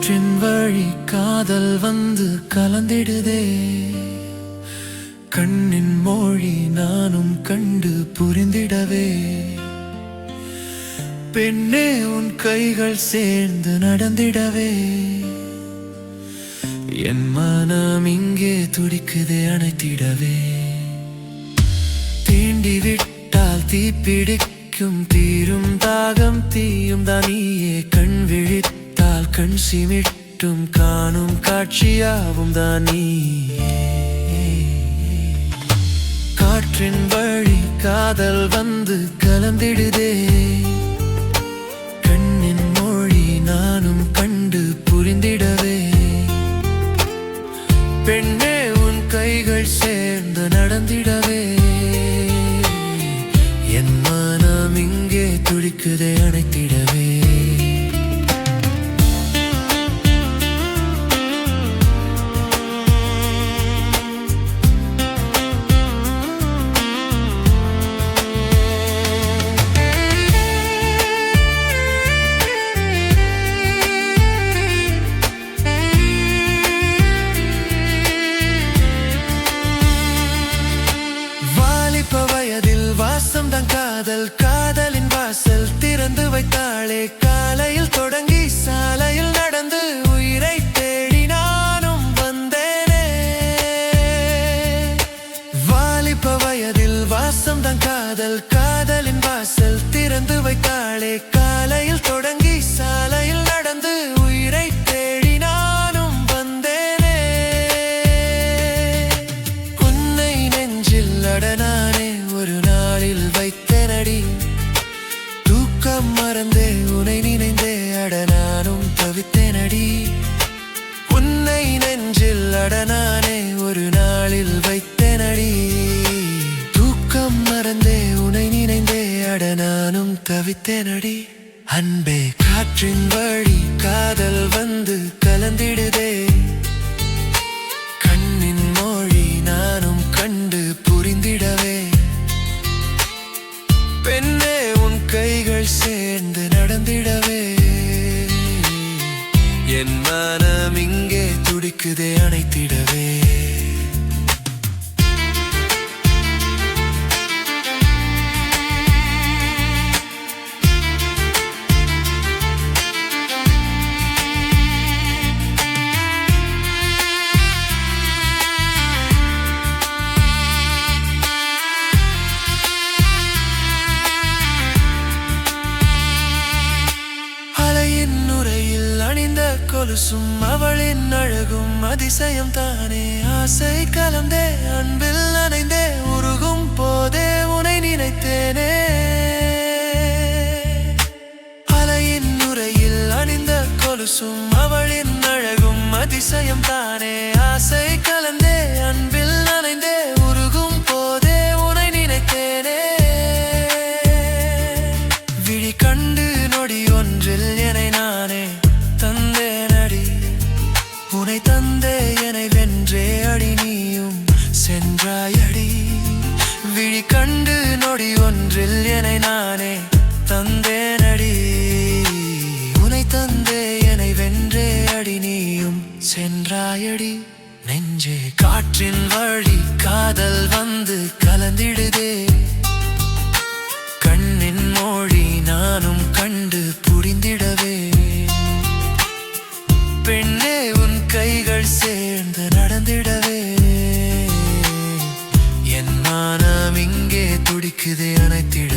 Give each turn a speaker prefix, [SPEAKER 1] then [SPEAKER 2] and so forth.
[SPEAKER 1] காற்றின் வழி காதல் வந்து கலந்திடுதே. கண்ணின் மொழி நானும் கண்டு புரிந்திடவே. பெண்ணே உன் கைகள் சேர்ந்து நடந்திடவே. என் மனம் இங்கே துடிக்குதே அணைத்திடவே. தீண்டி விட்டால் தீப்பிடிக்கும் தீரும் தாகம் தீயும் தானியே கண் விழித்து கண் சிமிட்டும் காணும் காட்சியாவும் தானே. காற்றின் வழி காதல் வந்து கலந்திடுதே. கண்ணின் மொழி நானும் கண்டு புரிந்திடவே. பெண்ணே உன் கைகள் சேர்ந்து நடந்திடவே. என் மனம் இங்கே துடிக்குதே அணைத்திடவே. வாசம் தான் காதல் காதலின் வாசல் திறந்து வைத்தாளே. காலையில் தொடங்கி சாலையில் நடந்து உயிரை தேடி நானும் வந்தேனே. வாலிப வயதில் வாசம் தான் காதல் காதலின் வாசல் திறந்து வைத்தாளே. காலையில் தொடங்கி சாலையில் நடந்து உயிர் நினைந்தே நானும் தவித்தேனடி அன்பே காற்றின் வழி காதல் வந்து கலந்திடுதே. கொலுசும் அவளின் அழகும் அதிசயம் தானே. ஆசை கலந்தே அன்பில் அணைந்தே என்னை வென்றே அடி நீயும். சென்றாயடி விழி கண்டு நொடி ஒன்றில் என்னை நானே தந்தேனடி உனை தந்தே என்னை வென்றே அடி நீயும். சென்றாயடி நெஞ்சே காற்றின் வழி காதல் வந்து கலந்திடுதே. கண்ணின் மொழி நானும் கண்டு என் மானம் இங்கே துடிக்குதே அனைத்திட